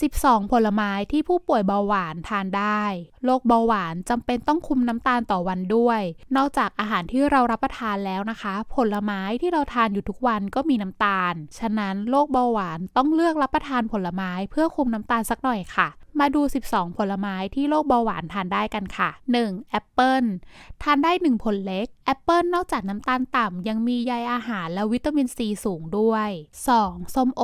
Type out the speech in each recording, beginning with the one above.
12 ผลไม้ที่ผู้ป่วยเบาหวานทานได้โรคเบาหวานจำเป็นต้องคุมน้ำตาลต่อวันด้วย นอกจากอาหารที่เรารับประทานแล้วนะคะ ผลไม้ที่เราทานอยู่ทุกวันก็มีน้ำตาล ฉะนั้นโรคเบาหวานต้องเลือกรับประทานผลไม้เพื่อคุมน้ำตาลสักหน่อยค่ะมาดู 12 ผลไม้ที่โรคเบาหวานทานได้กันค่ะ 1. แอปเปิลทานได้ 1 ผลเล็ก แอปเปิลนอกจากน้ำตาลต่ำ ยังมีใยอาหารและวิตามินซีสูงด้วย 2. ส้มโอ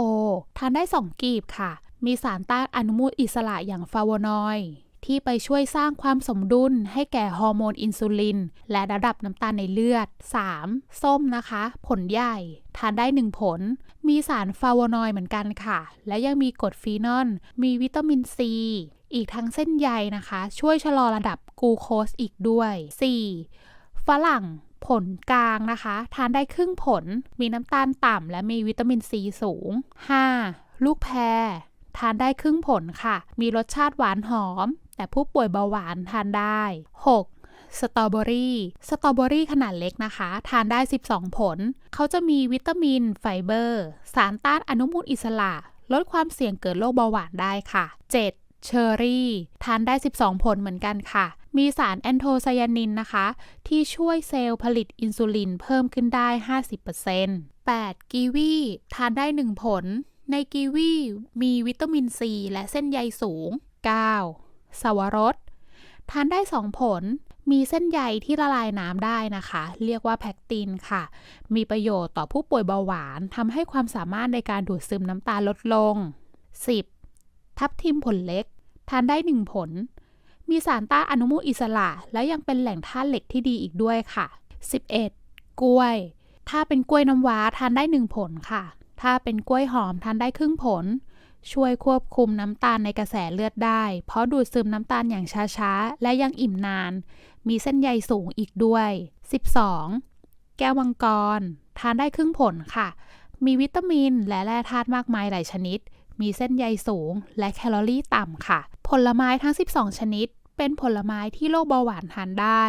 ทานได้ 2 กีบค่ะ มีสารต้านอนุมูลอิสระอย่างฟลาโวนอยด์ที่ไปช่วยสร้างความสมดุลให้แก่ฮอร์โมนอินซูลิน และระดับน้ำตาลในเลือด 3. ส้มนะคะ ผลใหญ่ ทานได้ 1 ผล มีสารฟลาโวนอยด์เหมือนกันค่ะ และยังมีกรดฟีนอล มีวิตามินซี อีกทั้งเส้นใยนะคะ ช่วยชะลอระดับกลูโคสอีกด้วย 4. ฝรั่งผลกลางนะคะ ทานได้ครึ่งผล มีน้ำตาลต่ำและมีวิตามินซีสูง 5. ลูกแพร ทานได้ครึ่งผลค่ะ มีรสชาติหวานหอม แต่ผู้ป่วยเบาหวานทานได้ 6. สตรอเบอรี่สตรอเบอรี่ขนาดเล็กนะคะ ทานได้ 12 ผล เขาจะมีวิตามิน ไฟเบอร์ สารต้านอนุมูลอิสระ ลดความเสี่ยงเกิดโรคเบาหวานได้ค่ะ 7. เชอร์รี่ ทานได้ 12 ผลเหมือนกันค่ะ มีสารแอนโทไซยานินนะคะ ที่ช่วยเซลล์ผลิตอินซูลินเพิ่มขึ้นได้ 50% 8. กีวี ทานได้ 1 ผล ในกีวีมีวิตามินซีและเส้นใยสูง 9. สวรส ทานได้ 2 ผล มีเส้นใยที่ละลายน้ำได้นะคะ เรียกว่าแพคตินค่ะ มีประโยชน์ต่อผู้ป่วยเบาหวานทำให้ความสามารถในการดูดซึมน้ำตาลลดลง 10. ทับทิมผลเล็ก ทานได้ 1 ผล มีสารต้านอนุมูลอิสระ และยังเป็นแหล่งธาตุเหล็กที่ดีอีกด้วยค่ะ 11. กล้วย ถ้าเป็นกล้วยน้ำว้าทานได้ 1 ผลค่ะ ถ้าเป็นกล้วยหอมทานได้ครึ่งผล ช่วยควบคุมน้ำตาลในกระแสเลือดได้ เพราะดูดซึมน้ำตาลอย่างช้าๆ และยังอิ่มนาน มีเส้นใยสูงอีกด้วย 12. แก้วมังกร ทานได้ครึ่งผลค่ะ มีวิตามินและแร่ธาตุมากมายหลายชนิด มีเส้นใยสูง และแคลอรี่ต่ำค่ะ ผลไม้ทั้ง 12 ชนิด เป็นผลไม้ที่โรคเบาหวานทานได้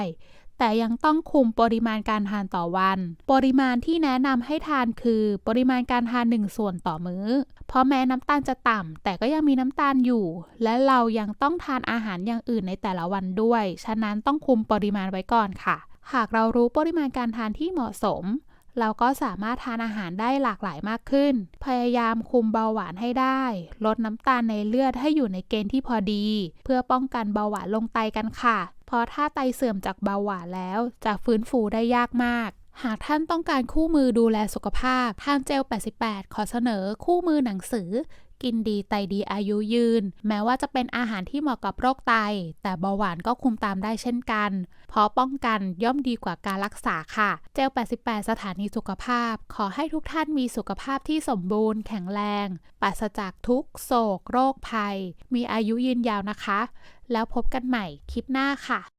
แต่ยังต้องคุมปริมาณการทานต่อวัน ปริมาณที่แนะนำให้ทานคือ ปริมาณการทาน 1 ส่วนต่อมื้อ เพราะแม้น้ำตาลจะต่ำแต่ก็ยังมีน้ำตาลอยู่ และเรายังต้องทานอาหารอย่างอื่นในแต่ละวันด้วย ฉะนั้นต้องคุมปริมาณไว้ก่อนค่ะ หากเรารู้ปริมาณการทานที่เหมาะสม เราก็สามารถทานอาหารได้หลากหลายมากขึ้น พยายามคุมเบาหวานให้ได้ ลดน้ำตาลในเลือดให้อยู่ในเกณฑ์ที่พอดี เพื่อป้องกันเบาหวานลงไตกันค่ะะถ้าไตเสื่อมจากเบาหวานแล้ว จะฟื้นฟูได้ยากมาก หากท่านต้องการคู่มือดูแลสุขภาพ ทางเจล 88 ขอเสนอคู่มือหนังสือ กินดีไตดีอายุยืน แม้ว่าจะเป็นอาหารที่เหมาะกับโรคไต แต่เบาหวานก็คุมตามได้เช่นกัน เพราะป้องกันย่อมดีกว่าการรักษาค่ะ เจล 88 สถานีสุขภาพ ขอให้ทุกท่านมีสุขภาพที่สมบูรณ์แข็งแรง ปราศจากทุกโศก โรคภัย มีอายุยืนยาวนะคะ แล้วพบกันใหม่คลิปหน้าค่ะ